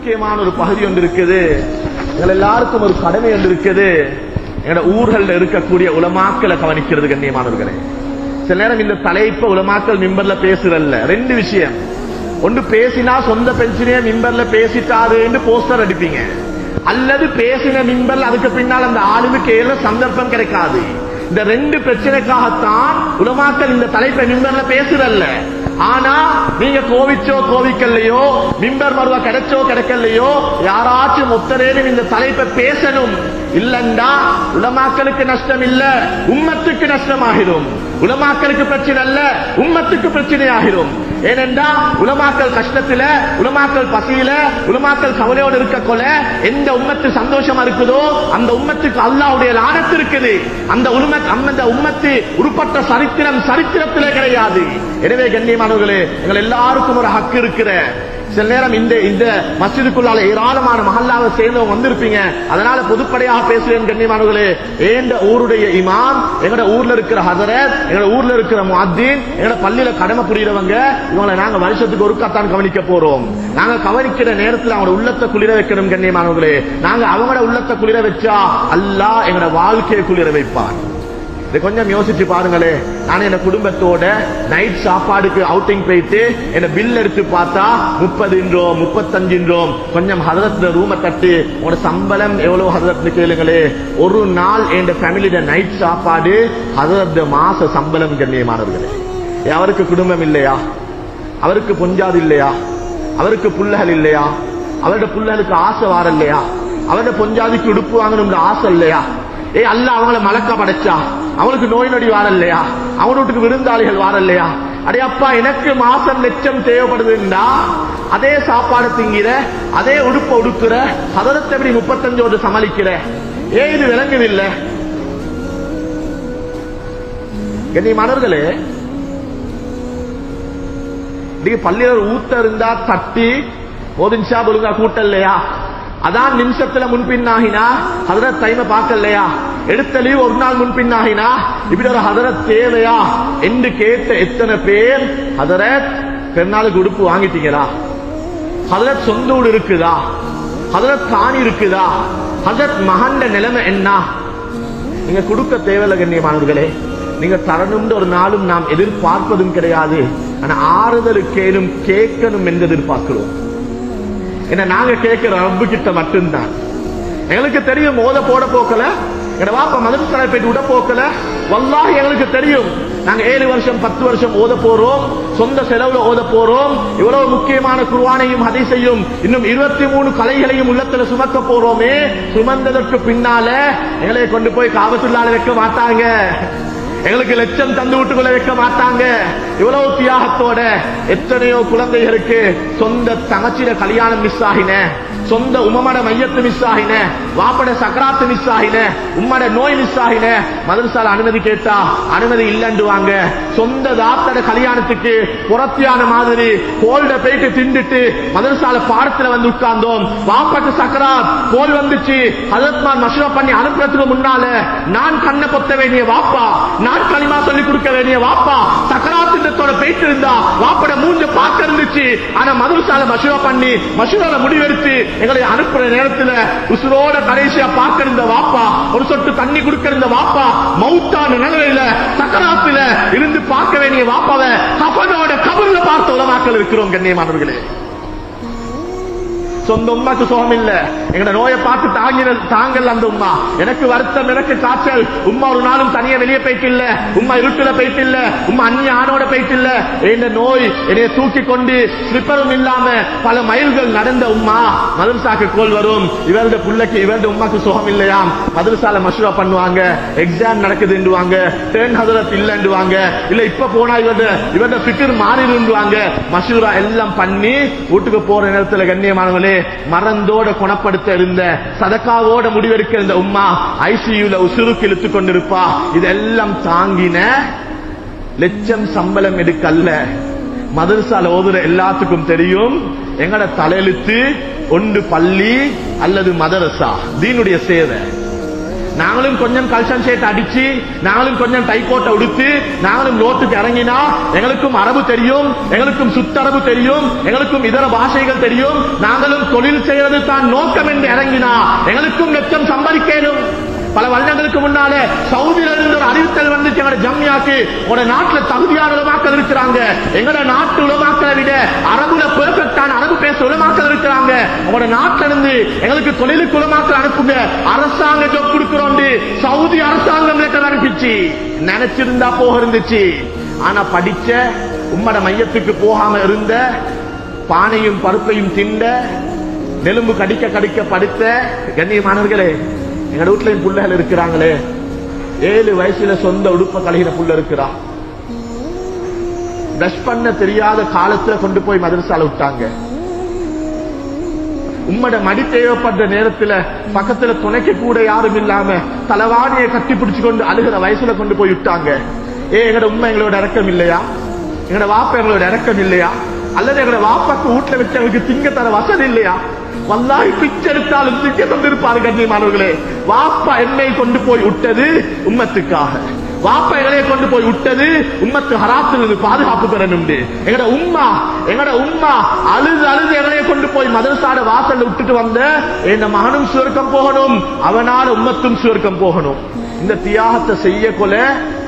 முக்கியமான ஒரு பகுதி ஒன்று இருக்குது. எங்கள் எல்லாருக்கும் ஒரு கடமை ஒன்று இருக்குது. எங்களோட ஊர்களில் இருக்கக்கூடிய உலமாக்களை கவனிக்கிறது கண்ணியமானவர்களே. சில நேரம் இந்த தலைப்ப உலமாக்கல் மிம்பர்ல பேசுறல்ல. ரெண்டு விஷயம். ஒன்று பேசினா சொந்த பென்ஷனே மிம்பர்ல பேசிட்டாருன்னு போஸ்டர் அடிப்பீங்க. அல்லது பேசின மிம்பர்ல அதுக்கு பின்னால் அந்த ஆளுக்கு ஏற சந்தர்ப்பம் கிடைக்காது. இந்த ரெண்டு பிரச்சனைக்காகத்தான் உலமாக்கள் இந்த தலைப்பை மிம்பர்ல பேசுறல்ல. ஆனா நீங்க கோவிச்சோ கோவிக்கல்லையோ மிம்பர் மருவா கிடைச்சோ கிடைக்கலையோ யாராச்சும் ஒத்தரேனும் இந்த தலைப்பை பேசணும். இல்லண்டா உலமாக்களுக்கு நஷ்டம் இல்ல உம்மத்துக்கு நஷ்டமாகிடும். உலமாக்களுக்கு பிரச்சனை அல்ல உம்மத்துக்கு பிரச்சனை ஆகிரும். ஏனென்றா உலமாக்கள் கஷ்டத்துல உலமாக்கள் பசியில உலமாக்கள் கவலையோடு இருக்க கொல எந்த உம்மத்து சந்தோஷமா இருக்குதோ அந்த உம்மத்துக்கு அல்லாவுடைய லானத்து இருக்குது. அந்த உண்மை அந்த உம்மத்து உருப்பட்ட சரித்திரம் சரித்திரத்திலே கிடையாது. எனவே கண்ணியமானவர்களே எங்கள் எல்லாருக்கும் ஒரு ஹக்கு இருக்கிற சில நேரம் இந்த இந்த மசிதுக்குள்ளால ஏராளமான மஹல்லாவை சேர்ந்தவங்க வந்திருப்பீங்க. அதனால பொதுப்படையாக பேசுவேன் கண்ணியமானவர்களே ஏண்ட ஊருடைய இமாம் எங்கட ஊர்ல இருக்கிற ஹதர எங்கட ஊர்ல இருக்கிற முஹத்தீன் எங்கட பள்ளியில கடமை புரியறவங்க இவங்களை நாங்க வருஷத்துக்கு ஒருக்காத்தான் கவனிக்க போறோம். நாங்க கவனிக்கிற நேரத்தில் அவங்களோட உள்ளத்தை குளிர வைக்கணும் கண்ணியமானவர்களே நாங்க அவங்களோட உள்ளத்தை குளிர வச்சா அல்லாஹ் எங்கட வாழ்க்கையை குளிர வைப்பான் இதை கொஞ்சம் யோசிச்சு பாருங்களே. நான் என் குடும்பத்தோட நைட் சாப்பாடுக்கு அவுட்டிங் போயிட்டு என்ன பில் எடுத்து பார்த்தா முப்பதுன்றோம் முப்பத்தஞ்சுன்றோம் கொஞ்சம் ஹதரத்துல ரூமை தட்டு உங்களோட சம்பளம் எவ்வளவு ஹதரத்னு கேளுங்களே. ஒரு நாள் என் ஃபேமிலியோட நைட் சாப்பாடு ஹதரத் மாச சம்பளம் கண்ணியமானவர்களே. ஏ, அவருக்கு குடும்பம் இல்லையா? அவருக்கு பொஞ்சாது இல்லையா? அவருக்கு புள்ளகள் இல்லையா? அவருடைய புள்ளகளுக்கு ஆசை வார இல்லையா? அவருடைய பொஞ்சாதிக்கு உடுப்பு வாங்கணும்ன்ற ஆசை இல்லையா? ஏ அல்ல அவங்கள மலக்க படைச்சா? அவனுக்கு நோய் நொடி வாரல்லையா? அவன் வீட்டுக்கு விருந்தாளிகள் வாரல்லையா? அடே அப்பா எனக்கு மாசம் லட்சம் தேவைப்படுதுண்டா. அதே சாப்பாடு திங்கிற அதே உடுப்ப உடுக்குற சதரத்தை எப்படி முப்பத்தஞ்சோடு சமாளிக்கிற? ஏ இது விளங்குதில்லை? கண்ணியமானவர்களே நீங்க பள்ளியில ஊத்த இருந்தா தட்டி போதின்ஷா ஒழுங்கா கூட்டல்லையா? அதான் நிமிஷத்துல முன்பின்னாகினா ஹதரத் டைம பார்க்கலையா எடுத்த ஒரு நாள் முன்பின்னாகினா இப்படி ஒரு ஹதரத் தேவையா என்று கேட்ட எத்தனை பேர் ஹதரத் பெருநாளுக்கு உடுப்பு வாங்கிட்டீங்களா? ஹதரத் சொந்த ஊடு இருக்குதா? ஹதரத் காணி இருக்குதா? ஹதரத் மகண்ட நிலைமை என்ன? நீங்க கொடுக்க தேவையில்ல கண்ணியமானவர்களே. நீங்க தரணும்னு ஒரு நாளும் நாம் எதிர்பார்ப்பதும் கிடையாது. ஆனா ஆறுதலுக்கேனும் கேட்கணும் என்று எதிர்பார்க்கிறோம். என்ன நாங்க கேட்கிற ரப்பு கிட்ட மட்டும்தான். எங்களுக்கு தெரியும் மோத போட போக்கல. எங்க வாப்பா மதரசாலை போயிட்டு விட போக்கல வல்லாக எங்களுக்கு தெரியும் நாங்க ஏழு வருஷம் பத்து வருஷம் ஓத போறோம் சொந்த செலவுல ஓத போறோம் இவ்வளவு முக்கியமான குர்பானையும் அதை செய்யும் இன்னும் இருபத்தி மூணு கலைகளையும் உள்ளத்துல சுமக்க போறோமே சுமந்ததற்கு பின்னால எங்களை கொண்டு போய் காபத்துள்ளால வைக்க மாட்டாங்க எங்களுக்கு லட்சம் தந்து வீட்டுக்குள்ள வைக்க மாட்டாங்க. இவ்வளவு தியாகத்தோட எத்தனையோ குழந்தைகளுக்கு சொந்த தங்கச்சியில கல்யாணம் மிஸ் ஆகின சொந்த உமமட மையத்து மிஸ் ஆகின வாப்பட சக்கராத்து மிஸ் ஆகின உம்மட நோய் மிஸ் ஆகின. மதரசால அனுமதி கேட்டா அனுமதி இல்லைன்றுவாங்க சொந்த தாத்தட கல்யாணத்துக்கு புறத்தியான மாதிரி கோல்ட போயிட்டு திண்டுட்டு மதரசால பாடத்துல வந்து உட்கார்ந்தோம். வாப்பட்டு சக்கராத் கோல் வந்துச்சு. அதத்மான் மஷூரா பண்ணி அனுப்புறதுக்கு முன்னால நான் கண்ணை பொத்த வேண்டிய வாப்பா நான் களிமா சொல்லி கொடுக்க வேண்டிய வாப்பா சக்கராத்திட்டத்தோட போயிட்டு இருந்தா வாப்பட மூஞ்ச பார்க்க இருந்துச்சு ஆனா மதுரசால மசூரா பண்ணி மசூரால முடிவெடுத்து எங்களை அனுப்புற நேரத்துல உசுரோட கடைசியா பார்க்க இருந்த வாப்பா ஒரு சொட்டு தண்ணி கொடுக்க இருந்த வாப்பா மவுத்தான நிலவையில சக்கராத்துல இருந்து பார்க்க வேண்டிய வாப்பாவை கபனோட கபர்ல பார்த்த உலமாக்கள் இருக்கிறோம் கண்ணியமானவர்களே. சொந்த உமாக்கு சுகம் இல்ல. எங்கட நோயை பார்த்து தாங்கின தாங்கல் அந்த உம்மா. எனக்கு வருத்தம் எனக்கு காய்ச்சல். உம்மா ஒரு நாளும் தனியா வெளியே போயிட்டு இல்ல உம்மா இருட்டுல போயிட்டு இல்ல உம்மா அந்நிய ஆணோட போயிட்டு இல்ல இந்த நோய் என்னைய தூக்கி கொண்டு ஸ்லிப்பரும் இல்லாம பல மைல்கள் நடந்த உம்மா. மதுரசாக்கு கோல் வரும். இவரது பிள்ளைக்கு இவரது உம்மாக்கு சுகம் இல்லையாம் மதுரசால மஷூரா பண்ணுவாங்க. எக்ஸாம் நடக்குதுன்றுவாங்க டேர்ன் ஹதரத் இல்லன்றுவாங்க இல்ல இப்ப போனா இவரது இவரது ஃபிக்கர் மாறிடுவாங்க மஷூரா எல்லாம் பண்ணி வீட்டுக்கு போற நேரத்துல கண்ணியமானவங்களே மறந்தோட குணப்படுத்த இருந்த சதக்காவோட முடிவெடுக்க இருந்த உம்மா ஐசியூல உசுருக்கு இழுத்து கொண்டிருப்பா. இதெல்லாம் தாங்கின லட்சம் சம்பளம் எடுக்கல்ல. மதரசால ஓதுற எல்லாத்துக்கும் தெரியும். எங்கட தலையெழுத்து ஒன்று பள்ளி அல்லது மதரசா. தீனுடைய சேவை. நாங்களும் கொஞ்சம் கல்சன் ஷேட் அடிச்சு நாங்களும் கொஞ்சம் டைகோட்டை உடுத்து நாங்களும் ரோட்டுக்கு இறங்கினா எங்களுக்கும் அரபு தெரியும் எங்களுக்கும் சுத்தரபு தெரியும் எங்களுக்கும் இதர பாஷைகள் தெரியும். நாங்களும் தொழில் செய்யறது தான் நோக்கம் என்று இறங்கினா எங்களுக்கும் லட்சம் சம்பாதிக்கணும். பல வருடங்களுக்கு முன்னாலே சவுதியில இருந்து ஒரு அறிவித்தல் வந்துச்சு எங்க ஜம்யாக்கு உங்களோட நாட்டுல தகுதியான உலமாக்கள் இருக்கிறாங்க. எங்களோட நாட்டு உலமாக்களை விட அரபுல பெர்ஃபெக்டான அரபு பேச உலமாக்கள் இருக்கிறாங்க. உங்களோட நாட்டுல இருந்து எங்களுக்கு தொழிலுக்கு உலமாக்கள் அனுப்புங்க. அரசாங்க ஜோப் கொடுக்கிறோம் சவுதி அரசாங்கம் லெட்டர் அனுப்பிச்சு. நினைச்சிருந்தா போக இருந்துச்சு. ஆனா படிச்ச உம்மட மையத்துக்கு போகாம இருந்த பானையும் பருப்பையும் திண்ட நெலும்பு கடிக்க கடிக்க படுத்த கண்ணியமானவர்களே எங்க வீட்டுல என் பிள்ளைகள் இருக்கிறாங்களே. ஏழு வயசுல சொந்த உடுப்ப கலைகிற புள்ள இருக்கிறா. பிரஷ் பண்ண தெரியாத காலத்துல கொண்டு போய் மதரசால விட்டாங்க. உம்மட மடி தேவைப்படுற நேரத்துல பக்கத்துல துணைக்க கூட யாரும் இல்லாம தலவாணியை கட்டி பிடிச்சு கொண்டு அழுகிற வயசுல கொண்டு போய் விட்டாங்க. ஏ எங்கட உண்மை எங்களோட இறக்கம் இல்லையா? எங்கட வாப்ப எங்களோட இறக்கம் இல்லையா? அல்லது எங்களோட வாப்பாக்கு வீட்டுல வச்சவங்களுக்கு திங்க தர வசதி இல்லையா? வல்லாய் பிச்செடுத்தாலும் எடுத்தாலும் தந்திருப்பார் கண்ணியமானவர்களே வாப்பா என்னை கொண்டு போய் விட்டது உம்மத்துக்காக. வாப்பா எங்களைய கொண்டு போய் விட்டது உம்மத்து ஹராத்திலிருந்து பாதுகாப்பு பெறணும் எங்கட உம்மா எங்கட உம்மா அழுது அழுது எங்களைய கொண்டு போய் மதரசாட வாசல்ல விட்டுட்டு வந்த என் மகனும் சுவர்க்கம் போகணும் அவனால உம்மத்தும் சுவர்க்கம் போகணும். இந்த தியாகத்தை செய்ய கொல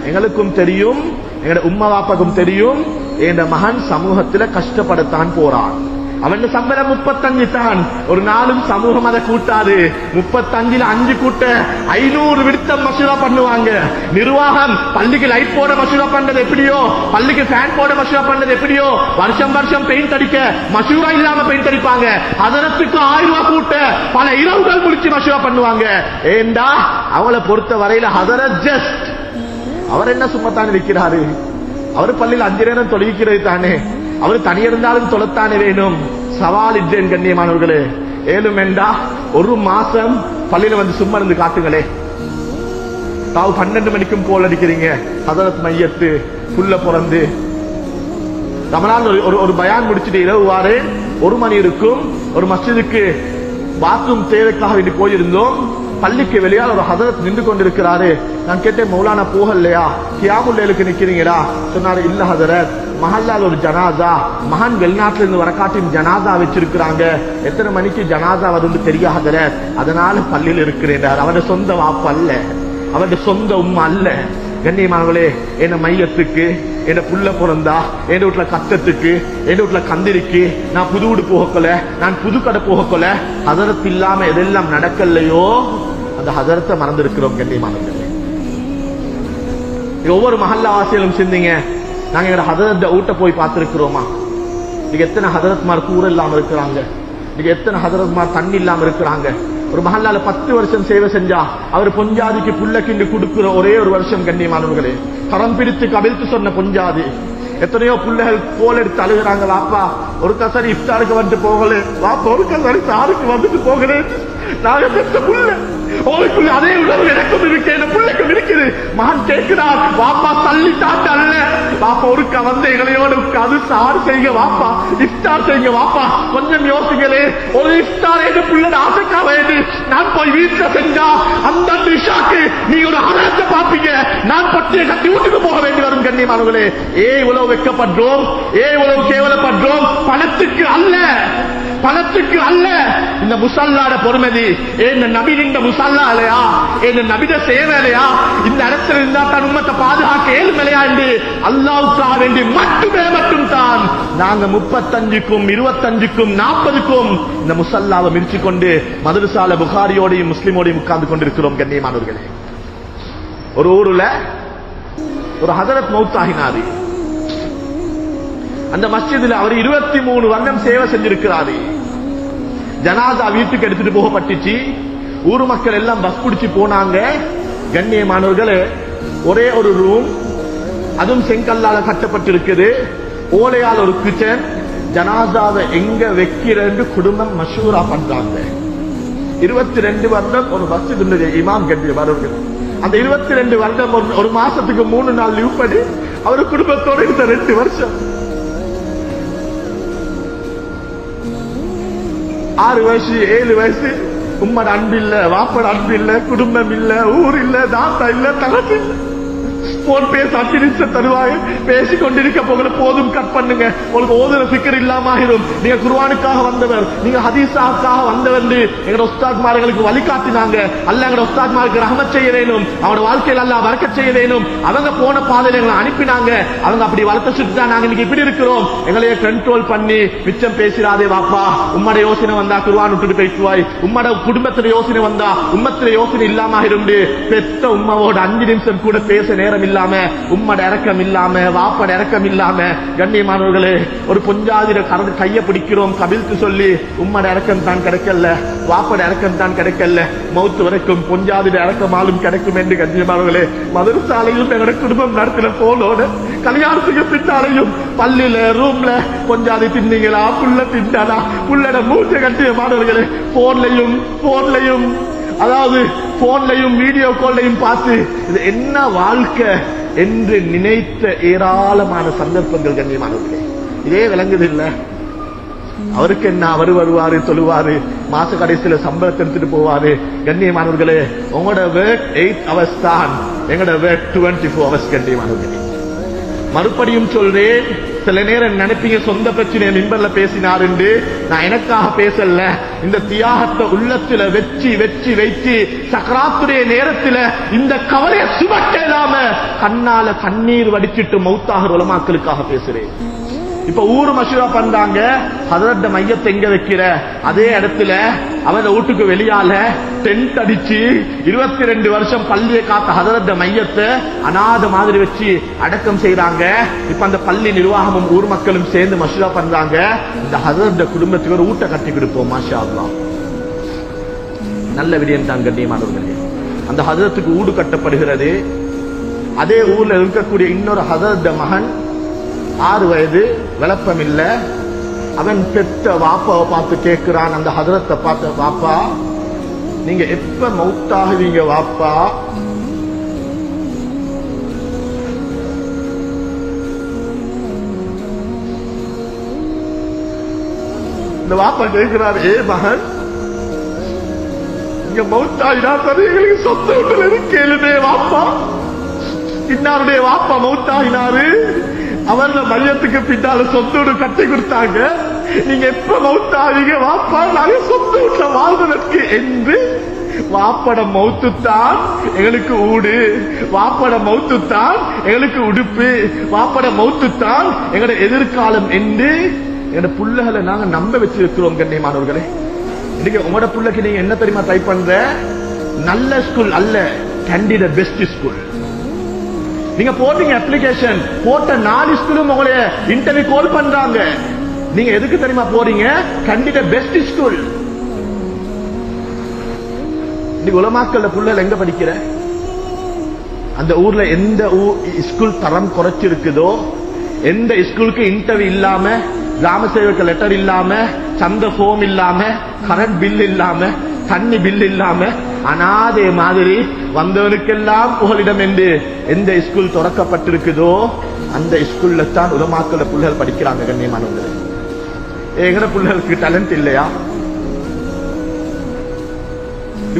எங்களுக்கும் தெரியும் எங்கட உம்மா வாப்பாக்கும் தெரியும் என் மகன் சமூகத்துல கஷ்டப்படத்தான் போறான். அவன் சம்பளம் முப்பத்தஞ்சு தான் ஒரு நாளும் சமூகம் அதை கூட்டாது முப்பத்தஞ்சுல அஞ்சு கூட்ட ஐநூறு விடுத்தம் மசூரா பண்ணுவாங்க நிர்வாகம் பள்ளிக்கு லைட் போட மசூதா பண்றது எப்படியோ பள்ளிக்கு ஃபேன் போட மசூதா பண்றது எப்படியோ வருஷம் வருஷம் பெயிண்ட் அடிக்க மசூரா இல்லாம பெயிண்ட் அடிப்பாங்க அதனத்துக்கு ஆயிரம் ரூபாய் கூட்ட பல இரவுகள் முடிச்சு மசூரா பண்ணுவாங்க ஏண்டா அவளை பொறுத்த வரையில ஹதரத் ஜஸ்ட் அவர் என்ன சும்மா வைக்கிறாரு அவர் பள்ளியில் அஞ்சு நேரம் தொழுவிக்கிறது தானே அவர் தனியிருந்தாலும் தொலைத்தானே வேணும். சவால் இட்டேன் கண்ணியமானவர்களே. ஏழும் வேண்டா ஒரு மாசம் பள்ளியில வந்து சும்மா இருந்து காட்டுங்களே தாவு பன்னெண்டு மணிக்கும் போல் அடிக்கிறீங்க. ஹதரத் மையத்து புல்ல பிறந்து. ரமலான் ஒரு- ஒரு ஒரு பயான் முடிச்சுட்டு இரவு வாரு ஒரு மணி இருக்கும். ஒரு மஸ்ஜிதுக்கு பாத்ரூம் தேவைக்காக வேண்டி போயிருந்தோம். பள்ளிக்கு வெளியால் ஒரு ஹதரத் நின்று கொண்டிருக்கிறாரு. நான் கேட்டேன் மௌலானா போகலையா? கியாமுல்லேலுக்கு நிக்கிறீங்களா? சொன்னாரு இல்ல ஹதரத். மஹல்லால் ஒரு ஜனாதா மகன் வெளிநாட்டுல இருந்து வரக்காட்டின் ஜனாதா வச்சிருக்கிறாங்க. எத்தனை மணிக்கு ஜனாதா வரும்னு தெரியாதர அதனால பள்ளியில் இருக்கிறேன் அவருடைய சொந்த வாப்பு அல்ல. அவருடைய சொந்த உம்மா அல்ல. கண்ணியமானவளே என்ன மையத்துக்கு என்ன புள்ள பிறந்தா என் வீட்டுல கத்தத்துக்கு என் வீட்டுல கந்திரிக்கு நான் புது வீடு போகக்கொல நான் புது கடை போகக்கொல ஹதரத் இல்லாம எதெல்லாம் நடக்கலையோ அந்த ஹதரத்தை மறந்திருக்கிறோம் கண்ணியமானவர்களே ஒவ்வொரு மஹல்லா வாசிகளும் சிந்திங்க. நாங்க எங்க ஹதரத்தை ஊட்ட போய் பார்த்திருக்கிறோமா? இன்னைக்கு எத்தனை ஹதரத்மார் கூற இல்லாம இருக்கிறாங்க? இன்னைக்கு எத்தனை ஹதரத்மார் தண்ணி இல்லாம இருக்கிறாங்க? ஒரு மஹல்லால பத்து வருஷம் சேவை செஞ்சா அவர் பொஞ்சாதிக்கு புள்ள கிண்டு கொடுக்கிற ஒரே ஒரு வருஷம் கண்ணியமானவர்களே கரம் பிடித்து கவிழ்த்து சொன்ன பொஞ்சாதி எத்தனையோ பிள்ளைகள் கோல் எடுத்து அழுகிறாங்க வாப்பா ஒரு கசரி இஃப்தாருக்கு வந்துட்டு போகல. வாப்பா ஒரு கசரி சாருக்கு வந்துட்டு போகிறேன் நாங்க பெற்ற புள்ள உங்களுக்குள்ள அதே உணர்வு எனக்கும் இருக்கு என் பிள்ளைக்கும் இருக்குது மகன் கேட்கிறார் வாப்பா தள்ளி தாட்ட அல்ல. பாப்பா ஒரு வந்து எங்களையோட உட்காந்து சார் செய்யுங்க வாப்பா. இஃப்தார் செய்யுங்க வாப்பா. கொஞ்சம் யோசிக்கலே. ஒரு இஃப்தார் எங்க பிள்ளை ஆசைக்கா வேண்டு நான் போய் வீட்டுல செஞ்சா அந்த நிஷாக்கு நீ ஒரு அறத்தை பாப்பீங்க நான் பட்டியை கட்டி வீட்டுக்கு போக வேண்டி வரும் கண்ணியமானவர்களே ஏ இவ்வளவு வெட்கப்படுறோம் ஏ இவ்வளவு கேவலப்படுறோம் பணத்துக்கு அல்ல பணத்துக்கு அல்ல. இந்த முசல்லாட பொறுமதி இந்த நபி இந்த முசல்லா தள்ளாலையா என்ன நபித சேவையா இந்த இடத்துல இருந்தா தன் உம்மத்தை பாதுகாக்க ஏழுமலையா என்று அல்லாவுக்கா வேண்டி மட்டுமே மட்டும் தான் நாங்க முப்பத்தஞ்சுக்கும் இருபத்தஞ்சுக்கும் நாற்பதுக்கும் இந்த முசல்லாவை மிதிச்சு கொண்டு மதுரசால புகாரியோடையும் முஸ்லிமோடையும் உட்கார்ந்து கொண்டிருக்கிறோம் கண்ணியமானவர்களே. ஒரு ஊருல ஒரு ஹதரத் மௌத்தாகினாரு. அந்த மஸ்ஜிதில் அவர் இருபத்தி மூணு வருடம் சேவை செஞ்சிருக்கிறாரு. ஜனாதா வீட்டுக்கு எடுத்துட்டு போகப்பட்டுச்சு. ஊர் மக்கள் எல்லாம் பஸ் பிடிச்சு போனாங்க. கண்ணியமானவர்களே ஒரே ஒரு ரூம் அதுவும் செங்கல்லால கட்டப்பட்டிருக்குது. ஓலையால் ஒரு கிச்சன். ஜனாதாவை எங்க வைக்கிறேன்னு குடும்பம் மஷூரா பண்றாங்க. இருபத்தி ரெண்டு வருடம் ஒரு மஸ்ஜிதுடைய இமாம் கண்ணியமானவர்கள். அந்த இருபத்தி ரெண்டு வருடம் ஒரு- ஒரு மாசத்துக்கு மூணு நாள் லீவ் பண்ணி அவர் குடும்பத்தோட இருந்த ரெண்டு வருஷம். ஆறு வயசு ஏழு வயசு உம்மட அன்பு இல்ல வாப்பட அன்பு இல்ல குடும்பம் இல்ல ஊர் இல்ல தாத்தா இல்ல தகத்து இல்லை. போன் பேச அஞ்சு நிமிஷம் தருவாய். பேசி கொண்டிருக்க போகிற போதும் கட் பண்ணுங்க. உங்களுக்கு ஓதுற சிக்கர் இல்லாம ஆகிடும் நீங்க குருவானுக்காக வந்தவர் நீங்க ஹதீஸாக்காக வந்தவர் எங்க உஸ்தாத்மார்களுக்கு வழிகாட்டினாங்க. அல்ல எங்க உஸ்தாத்மாருக்கு ரஹம செய்ய வேணும். அவனோட வாழ்க்கையில் அல்ல வளர்க்க செய்ய வேணும். அவங்க போன பாதையில எங்களை அனுப்பினாங்க. அவங்க அப்படி வளர்த்த சுட்டு தான் நாங்க இன்னைக்கு இப்படி இருக்கிறோம். எங்களைய கண்ட்ரோல் பண்ணி மிச்சம் பேசிடாதே வாப்பா. உம்மட யோசனை வந்தா குருவான் விட்டுட்டு பேசுவாய். உம்மட குடும்பத்துல யோசனை வந்தா உம்மத்துல யோசனை இல்லாம இருந்து பெத்த உம்மாவோட அஞ்சு நிமிஷம் கூட பேச நேரம் இல்லை இல்லாம உம்மட இறக்கம் இல்லாம வாப்பட இறக்கம் இல்லாம கண்ணியமானவர்களே ஒரு பொஞ்சாதிர கரடு கையை பிடிக்கிறோம் கபில்த்து சொல்லி உம்மட இறக்கம் தான் கிடைக்கல வாப்பட இறக்கம் தான் கிடைக்கல மௌத்து வரைக்கும் பொஞ்சாதிர இறக்கமாலும் கிடைக்கும் என்று கண்ணியமானவர்களே மதுரசாலையும் எங்களோட குடும்பம் நடத்தின போலோட கல்யாணத்துக்கு பின்னாலையும் பள்ளியில ரூம்ல பொஞ்சாதி தின்னீங்களா புள்ள தின்னாடா புள்ளட கட்டிய மாணவர்களே போன்லையும் போன்லையும் அதாவது போன்லையும் வீடியோ கால்லையும் பார்த்து இது என்ன வாழ்க்கை என்று நினைத்த ஏராளமான சந்தர்ப்பங்கள் கண்ணியமானவர்களே இதே விளங்குது இல்ல? அவருக்கு என்ன அவர் வருவாரு சொல்லுவாரு மாச கடைசியில சம்பளத்தை எடுத்துட்டு போவாரு? கண்ணியமானவர்களே உங்களோட வேர்க் எயிட் ஹவர்ஸ் தான். எங்களோட வேர்க் டுவெண்ட்டி ஃபோர் ஹவர்ஸ் கண்ணியமானவர்களே. மறுபடியும் சொல்றேன் சில நேரம் நினைப்பீங்க சொந்த பிரச்சனையை மிம்பர்ல பேசினாருண்டு நான் எனக்காக பேசல. இந்த தியாகத்தை உள்ளத்துல வெச்சு வெச்சு வைத்து சக்கராத்துடைய நேரத்துல இந்த கவலையை சுமக்க இல்லாம கண்ணால கண்ணீர் வடிச்சிட்டு மௌத்தாக உலமாக்களுக்காக பேசுறேன். இப்ப ஊர் மசூரா பண்றாங்க. ஹதரட்ட மையத்தை எங்க வைக்கிற? அதே இடத்துல அவன் வீட்டுக்கு வெளியால டென்ட் அடிச்சு இருபத்தி ரெண்டு வருஷம் பள்ளியை காத்த ஹதரட்ட மையத்தை அநாத மாதிரி வச்சு அடக்கம் செய்யறாங்க இப்ப அந்த பள்ளி நிர்வாகமும் ஊர் மக்களும் சேர்ந்து மசூரா பண்றாங்க. இந்த ஹதரட்ட குடும்பத்துக்கு ஒரு ஊட்ட கட்டி கொடுப்போம் மாஷா நல்ல விடயம் தான் கண்ணியமானவர்களே. அந்த ஹதரத்துக்கு ஊடு கட்டப்படுகிறது. அதே ஊர்ல இருக்கக்கூடிய இன்னொரு ஹதரத்த மகன் ஆறு வயது விளப்பம் இல்ல அவன் பெத்த வாப்பாவை பார்த்து கேட்கிறான். அந்த ஹதரத்தை பார்த்த வாப்பா நீங்க எப்ப மௌத்தாகுவீங்க வாப்பா? இந்த வாப்பா கேட்கிறார் ஏ மகன் இங்க மௌத்தாயினா சரி எங்களுக்கு சொந்த உடல் இருக்கேளுமே வாப்பா. இன்னாருடைய வாப்பா மௌத்தாகினாரு அவர்ல மையத்துக்கு பின்னால சொத்து கட்டி கொடுத்தாங்க. நீங்க எப்ப மௌத்தாவீங்க வாப்பா நாங்க சொத்து வீட்டுல வாழ்வதற்கு என்று. வாப்பட மௌத்துத்தான் எங்களுக்கு ஊடு. வாப்பட மௌத்துத்தான் எங்களுக்கு உடுப்பு. வாப்பட மௌத்துத்தான் எங்களோட எதிர்காலம் என்று. எங்களோட புள்ளைகளை நாங்க நம்ப வச்சிருக்கிறோம் கண்ணியமானவர்களே. இன்னைக்கு உங்களோட பிள்ளைக்கு நீங்க என்ன தெரியுமா டைப் பண்ற? நல்ல ஸ்கூல் அல்ல கண்டிட பெஸ்ட் ஸ்கூல் நீங்க போட்டீங்க அப்ளிகேஷன் போட்ட நாலு ஸ்கூலும் உங்களை இன்டர்வியூ கால் பண்றாங்க. நீங்க எதுக்கு தெரியுமா போறீங்க? கண்டிப்பா பெஸ்ட் ஸ்கூல் இன்னைக்கு உலமாக்கல்ல புள்ளல் எங்க படிக்கிற? அந்த ஊர்ல எந்த ஸ்கூல் தரம் குறைச்சிருக்குதோ எந்த ஸ்கூலுக்கு இன்டர்வியூ இல்லாம கிராம சேவக லெட்டர் இல்லாம சந்த போம் இல்லாம கரண்ட் பில் இல்லாம தண்ணி பில் இல்லாம அனாதே மாதிரி வந்தவனுக்கெல்லாம் புகலிடம் என்று எந்த ஸ்கூல் திறக்கப்பட்டிருக்குதோ அந்த ஸ்கூல்ல தான் உலமாக்கல புள்ளைகள் படிக்கிறாங்க கண்ணியமானவங்களே எங்கட பிள்ளைகளுக்கு டேலண்ட் இல்லையா?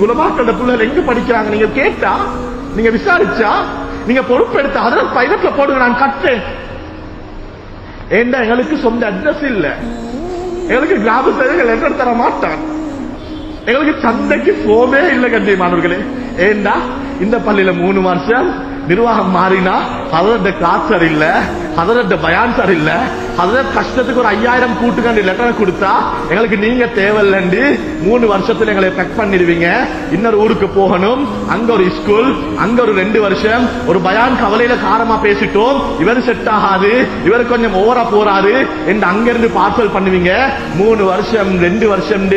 உலமாக்கல பிள்ளைகள் எங்க படிக்கிறாங்க? நீங்க கேட்டா நீங்க விசாரிச்சா நீங்க பொறுப்பெடுத்த அதனால் பைலட்ல போடுங்க நான் கட்டேன் ஏண்டா எங்களுக்கு சொந்த அட்ரஸ் இல்ல. எங்களுக்கு கிராம சேவைகள் லெட்டர் தர மாட்டான் எங்களுக்கு சந்தைக்கு போவே இல்லை கண்ணியமானவர்களே ஏண்டா? இந்த பள்ளியில மூணு வருஷம் நிர்வாகம் மாறினா அதோட சார் இல்ல அதோட பயான் சார் இல்ல அதோட கஷ்டத்துக்கு ஒரு ஐயாயிரம் கூட்டுக்காண்டி லெட்டர் கொடுத்தா எங்களுக்கு நீங்க தேவையில்லண்டி. மூணு வருஷத்துல எங்களை பெக் பண்ணிடுவீங்க. இன்னொரு ஊருக்கு போகணும். அங்க ஒரு ஸ்கூல் அங்க ஒரு ரெண்டு வருஷம். ஒரு பயான் கவலையில காரமா பேசிட்டோம். இவர் செட் ஆகாது. இவர் கொஞ்சம் ஓவரா போறாரு. என்று அங்க இருந்து பார்சல் பண்ணுவீங்க. மூணு வருஷம் ரெண்டு வருஷம்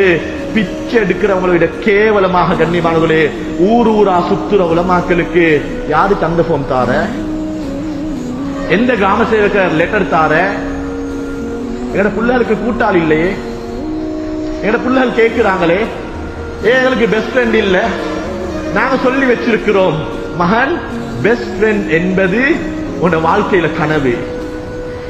பிச்சை எடுக்கிறவங்களை விட கேவலமாக கண்ணியமானவர்களே ஊர் ஊரா சுத்துற உலமாக்களுக்கு யாரு தந்த போம் தார? எந்த கிராம சேவகர் லெட்டர் தார? எங்கட பிள்ளைகளுக்கு கூட்டாளி இல்லையே? எங்கட பிள்ளைகள் கேட்கிறாங்களே? ஏ எங்களுக்கு பெஸ்ட் ஃப்ரெண்ட் இல்ல. நாங்க சொல்லி வச்சிருக்கிறோம். மகன் பெஸ்ட் ஃப்ரெண்ட் என்பது உன் வாழ்க்கையில கனவு.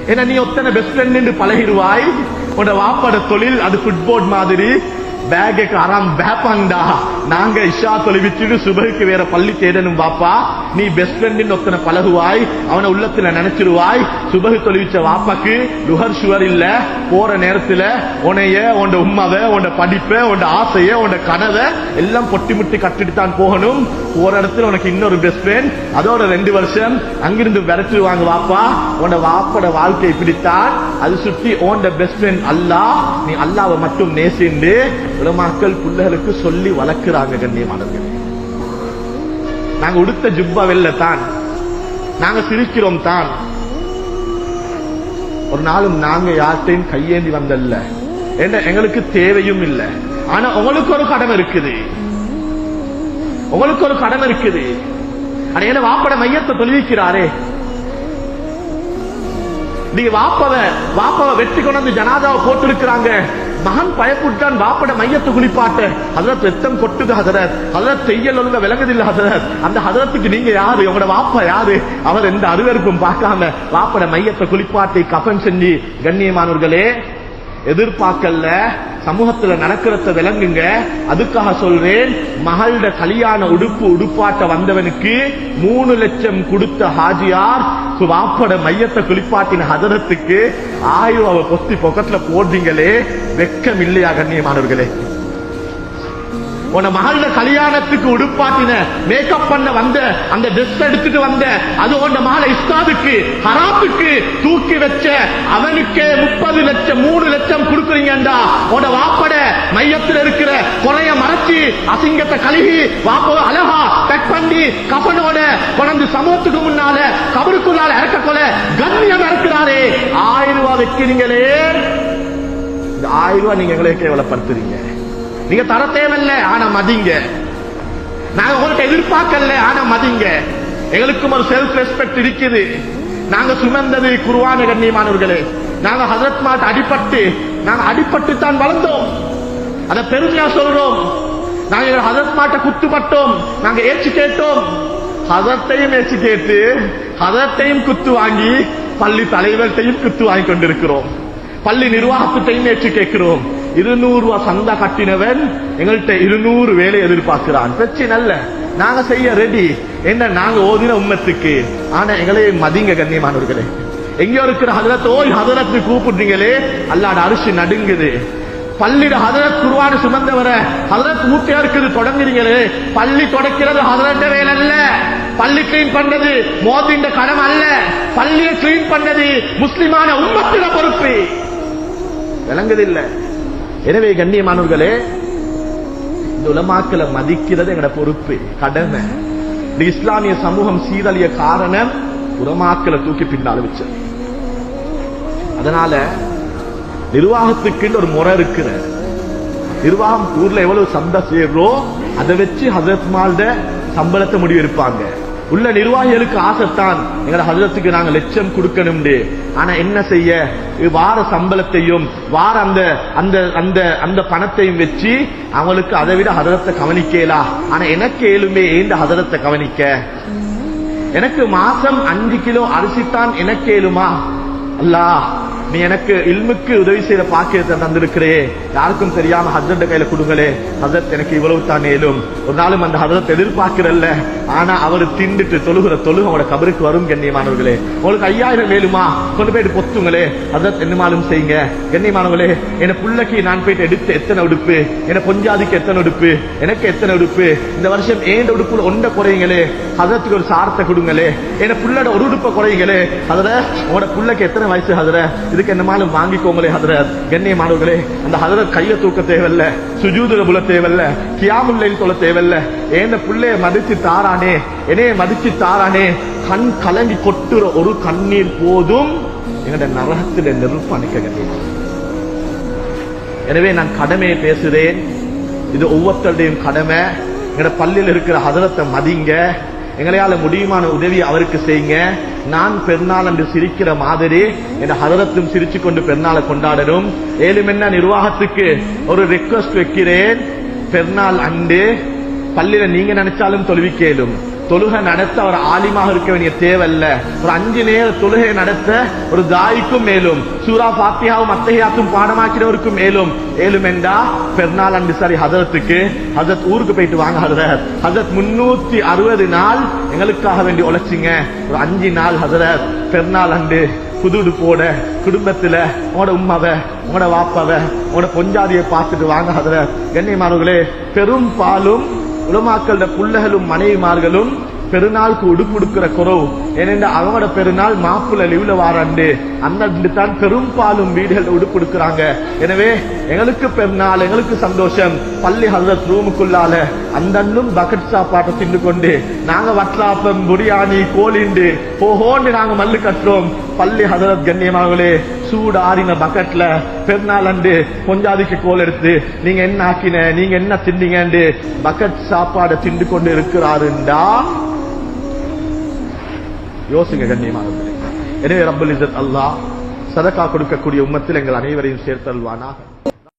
ஏன்னா நீ ஒத்தனை பெஸ்ட் ஃப்ரெண்ட் என்று பழகிடுவாய். உன் வாப்பாட தொழில் அது ஃபுட்போர்ட் மாதிரி. பேக்கு அறாம் பேப்பாங்கடா நாங்க இஷா தொலைவிச்சுட்டு சுபகுக்கு வேற பள்ளி தேடணும் பாப்பா. நீ பெஸ்ட் ஃப்ரெண்டின் ஒத்தனை பழகுவாய் அவனை உள்ளத்துல நினைச்சிருவாய். சுபகு தொலைவிச்ச வாப்பாக்கு லுகர் சுவர் இல்ல. போற நேரத்துல உனைய உண்ட உம்மாவை உண்ட படிப்பை உண்ட ஆசைய உண்ட கனவை எல்லாம் பொட்டி முட்டி கட்டிட்டு தான் போகணும். ஒரு இடத்துல உனக்கு இன்னொரு பெஸ்ட் ஃப்ரெண்ட் அதோட ரெண்டு வருஷம் அங்கிருந்து விரட்டுவாங்க வாப்பா. உன்ட வாப்பட வாழ்க்கை பிடித்தான். அது சுற்றி ஓண்ட பெஸ்ட் ஃப்ரெண்ட் அல்லா நீ அல்லாவை மட்டும் நேசிண்டு. உலமாக்கள் பிள்ளைகளுக்கு சொல்லி வளர்க்கிறாங்க கண்ணியமானவர்கள். நாங்க உடுத்த ஜுப்பா தான். நாங்க சிரிக்கிறோம் தான். ஒரு நாளும் நாங்க யார்கிட்டையும் கையேந்தி வந்தல்ல. என்ன எங்களுக்கு தேவையும் இல்லை. ஆனா உங்களுக்கு ஒரு கடமை இருக்குது. உங்களுக்கு ஒரு கடமை இருக்குது. அடையில என்ன வாப்பட மையத்தை தொழுவிக்கிறாரே. நீங்க வாப்பவ வாப்பவ வெட்டி கொண்டு வந்து ஜனாதாவை போட்டு இருக்கிறாங்க மகன் பயப்புட்டான் பாப்பட மையத்தை குளிப்பாட்ட. ஹதரத் ரத்தம் கொட்டுது ஹசரத் ஹதரத் செய்யல் ஒழுங்க விளங்குதில்ல ஹசரத் அந்த ஹசரத்துக்கு நீங்க யாரு? உங்களோட வாப்பா யாரு? அவர் எந்த அருவருப்பும் பார்க்காம வாப்பட மையத்தை குளிப்பாட்டி கஃபன் செஞ்சு கண்ணியமானவர்களே எதிர்பார்க்கல சமூகத்துல நடக்கிறத விளங்குங்க. அதுக்காக சொல்றேன் மகளிட கல்யாண உடுப்பு உடுப்பாட்ட வந்தவனுக்கு மூணு லட்சம் கொடுத்த ஹாஜியார் வாப்பட மையத்தை குளிப்பாட்டின ஹதரத்துக்கு ஆயுள் அவ பொத்தி பொக்கத்துல போடுறீங்களே வெக்கம் இல்லையா கண்ணியமானவர்களே? உன மகள கல்யாணத்துக்கு உடுப்பாட்டின மேக்கப் பண்ண வந்த அந்த ட்ரெஸ் எடுத்துட்டு வந்த அது உன் மகளை இஸ்தாதுக்கு ஹராத்துக்கு தூக்கி வச்ச அவனுக்கே முப்பது லட்சம் மூணு லட்சம் கொடுக்குறீங்கடா உன வாப்பட மையத்தில் இருக்கிற குறைய மறைச்சி அசிங்கத்தை கழுகி வாப்ப அழகா பெக் பண்ணி கபனோட கொண்டு சமூகத்துக்கு முன்னால கபருக்குள்ளால இறக்க கொல கண்ணியம் இறக்குறாரே. ஆயிரம் ரூபாய் வைக்கிறீங்களே. இந்த ஆயிரம் ரூபாய் நீங்க எங்களை கேவலப்படுத்துறீங்க. நீங்க தர தேவையில்ல ஆனா மதிங்க. நாங்க உங்கள்கிட்ட எதிர்பார்க்கல ஆனா மதிங்க. எங்களுக்கும் ஒரு செல்ஃப் ரெஸ்பெக்ட் இருக்குது. நாங்க சுமந்தது குருவான கண்ணியமானவர்களே. நாங்க ஹசரத் மாட் அடிபட்டு நாங்க அடிபட்டு தான் வளர்ந்தோம். அத பெருமையா சொல்றோம். நாங்க எங்க ஹசரத் மாட்டை குத்துப்பட்டோம். நாங்க ஏச்சு கேட்டோம். ஹசரத்தையும் ஏச்சு கேட்டு ஹசரத்தையும் குத்து வாங்கி பள்ளி தலைவர்கிட்டையும் குத்து வாங்கி கொண்டிருக்கிறோம். பள்ளி நிர்வாகத்தையும் ஏற்று கேட்கிறோம். இருநூறு ரூபாய் சந்தா கட்டினவன் எங்கள்கிட்ட இருநூறு வேலை எதிர்பார்க்கிறான். பிரச்சனை அல்ல. நாங்க செய்ய ரெடி என்ன நாங்க ஓதின உண்மைத்துக்கு ஆனா எங்களை மதிங்க கண்ணியமானவர்களே. எங்கேயோ இருக்கிற ஹதரத் ஓய் ஹதரத்து கூப்பிடுறீங்களே. அல்லாட அரிசி நடுங்குது. பள்ளியில ஹதரத் குருவானு சுமந்தவர ஹதரத் ஊட்டியா இருக்குது தொடங்குறீங்களே. பள்ளி தொடக்கிறது ஹதரட்ட வேலை அல்ல. பள்ளி கிளீன் பண்றது மோதிண்ட கடமை அல்ல. பள்ளியை கிளீன் பண்ணது முஸ்லிமான உம்மத்தின பொறுப்பு. விளங்குதில்ல. எனவே கண்ணியமானவர்களே இந்த உலமாக்களை மதிக்கிறது எங்கட பொறுப்பு கடமை. இந்த இஸ்லாமிய சமூகம் சீரழிய காரணம் உலமாக்களை தூக்கி பின்னால் வச்சது. அதனால நிர்வாகத்துக்குன்னு ஒரு முறை இருக்கிற நிர்வாகம் ஊர்ல எவ்வளவு சந்தை சேர்றோ அதை வச்சு ஹசரத் மால்ட சம்பளத்தை முடிவு இருப்பாங்க உள்ள நிர்வாகிகளுக்கு ஆசைத்தான். எங்கட ஹசரத்துக்கு நாங்க லட்சம் கொடுக்கணும் ஆனா என்ன செய்ய? வார சம்பளத்தையும் வார அந்த அந்த அந்த அந்த பணத்தையும் வச்சு அவங்களுக்கு அதை விட ஹதரத்தை கவனிக்கலா. ஆனா எனக்கு ஏழுமே ஏந்த ஹதரத்தை கவனிக்க. எனக்கு மாசம் அஞ்சு கிலோ அரிசி தான் எனக்கு ஏழுமா? அல்லாஹ் நீ எனக்கு இல்முக்கு உதவி செய்த பாக்கியத்தை தந்திருக்கிறே. யாருக்கும் தெரியாம ஹசரத் கையில கொடுங்களே. ஹசரத் எனக்கு இவ்வளவு தான் ஏலும் ஒரு நாளும் அந்த ஹசரத் எதிர்பார்க்கிறல்ல. ஆனா அவர் திண்டுட்டு தொழுகிற தொழுக அவனோட கபருக்கு வரும் கண்ணியமானவர்களே. உங்களுக்கு ஐயாயிரம் வேலுமா கொண்டு போயிட்டு பொத்துங்களே. ஹசரத் என்னமாலும் செய்யுங்க. கண்ணியமானவர்களே என் பிள்ளைக்கு நான் போயிட்டு எடுத்து எத்தனை உடுப்பு? என பொஞ்சாதிக்கு எத்தனை உடுப்பு? எனக்கு எத்தனை உடுப்பு? இந்த வருஷம் ஏண்ட உடுப்புல ஒண்ட குறையுங்களே? ஹசரத்துக்கு ஒரு சாரத்தை கொடுங்களே. என் புள்ளோட ஒரு உடுப்பை குறையுங்களே? அதுல உங்களோட புள்ளைக்கு எத்தனை வயசு ஹதர இதுக்கு என்னமாலும் வாங்கிக்கோங்களே ஹதரத். கண்ணியமானவர்களே அந்த ஹதரத் கைய தூக்க தேவையில்ல சுஜூதுல புல தேவையில்ல கியாமுல்லைன்னு சொல்ல தேவையில்ல. ஏந்த புள்ளைய மதிச்சு தாரானே என்னைய மதிச்சு தாரானே கண் கலங்கி கொட்டுற ஒரு கண்ணீர் போதும் எங்கட நரகத்தில நெருப்பு அணைக்க எனவே நான் கடமையை பேசுறேன் இது ஒவ்வொருத்தருடையும் கடமை. எங்கட பள்ளியில் இருக்கிற ஹதரத்தை மதிங்க. எங்களையால முடியுமான உதவி அவருக்கு செய்யுங்க. நான் பெருநாள் என்று சிரிக்கிற மாதிரி என் ஹதரத்தும் சிரிச்சு கொண்டு பெருநாளை கொண்டாடணும். ஏழுமென்ன என்ன நிர்வாகத்துக்கு ஒரு ரெக்வஸ்ட் வைக்கிறேன். பெருநாள் அண்டு பள்ளியில நீங்க நினைச்சாலும் தொழுவிக்கேலும். தொழுகை நடத்த ஒரு ஆலிமாக இருக்க வேண்டிய தேவையில்ல. ஒரு அஞ்சு நேர தொழுகை நடத்த ஒரு தாய்க்கும் மேலும் சூரா பாத்தியாவும் அத்தகையாத்தும் பாடமாக்கிறவருக்கும் மேலும். ஏலும் என்றா பெருநாள் அண்டு சாரி ஹசரத்துக்கு ஹசரத் ஊருக்கு போயிட்டு வாங்க ஹசரத் ஹசரத் முன்னூத்தி அறுபது நாள் எங்களுக்காக வேண்டி உழைச்சிங்க. ஒரு அஞ்சு நாள் ஹசரத் பெருநாள் அண்டு புதுடு போட குடும்பத்துல உங்களோட உம்மாவை உங்களோட வாப்பாவை உங்களோட பொஞ்சாதியை பார்த்துட்டு வாங்க அதுல கண்ணியமானவர்களே பெரும்பாலும் உலமாக்கள புள்ளைகளும் மனைவிமார்களும் பெருநாளுக்கு கொடுக்கிற குறவு ஏனென்றால் அவனோட பெருநாள் மாப்பிள்ள லீவ்ல வாராண்டு. அந்த தான் பெரும்பாலும் வீடுகள் உடுப்புடுக்கிறாங்க எனவே எங்களுக்கு பெருநாள் எங்களுக்கு சந்தோஷம். பள்ளி ஹசரத் ரூமுக்குள்ளால அந்தன்னும் பக்கெட் சாப்பாட்டை தின்னு கொண்டு நாங்க வட்லாப்பம் புரியாணி கோலிண்டு போகோண்டு நாங்க மல்லு கட்டுறோம். பள்ளி ஹசரத் கண்ணியமாகவே சூடு ஆறின பக்கெட்ல பெருநாள் அண்டு கொஞ்சாதிக்கு கோல் எடுத்து நீங்க என்ன ஆக்கின? நீங்க என்ன தின்னீங்கன்னு பக்கெட் சாப்பாடை திண்டு கொண்டு இருக்கிறாருண்டா? யோசிங்க கண்ணியமானவர்களே எனவே ரப்பல் இசத் அல்லாஹ் சதக்கா கொடுக்கக்கூடிய உம்மத்தில் எங்கள் அனைவரையும் சேர்த்தல்வானாக.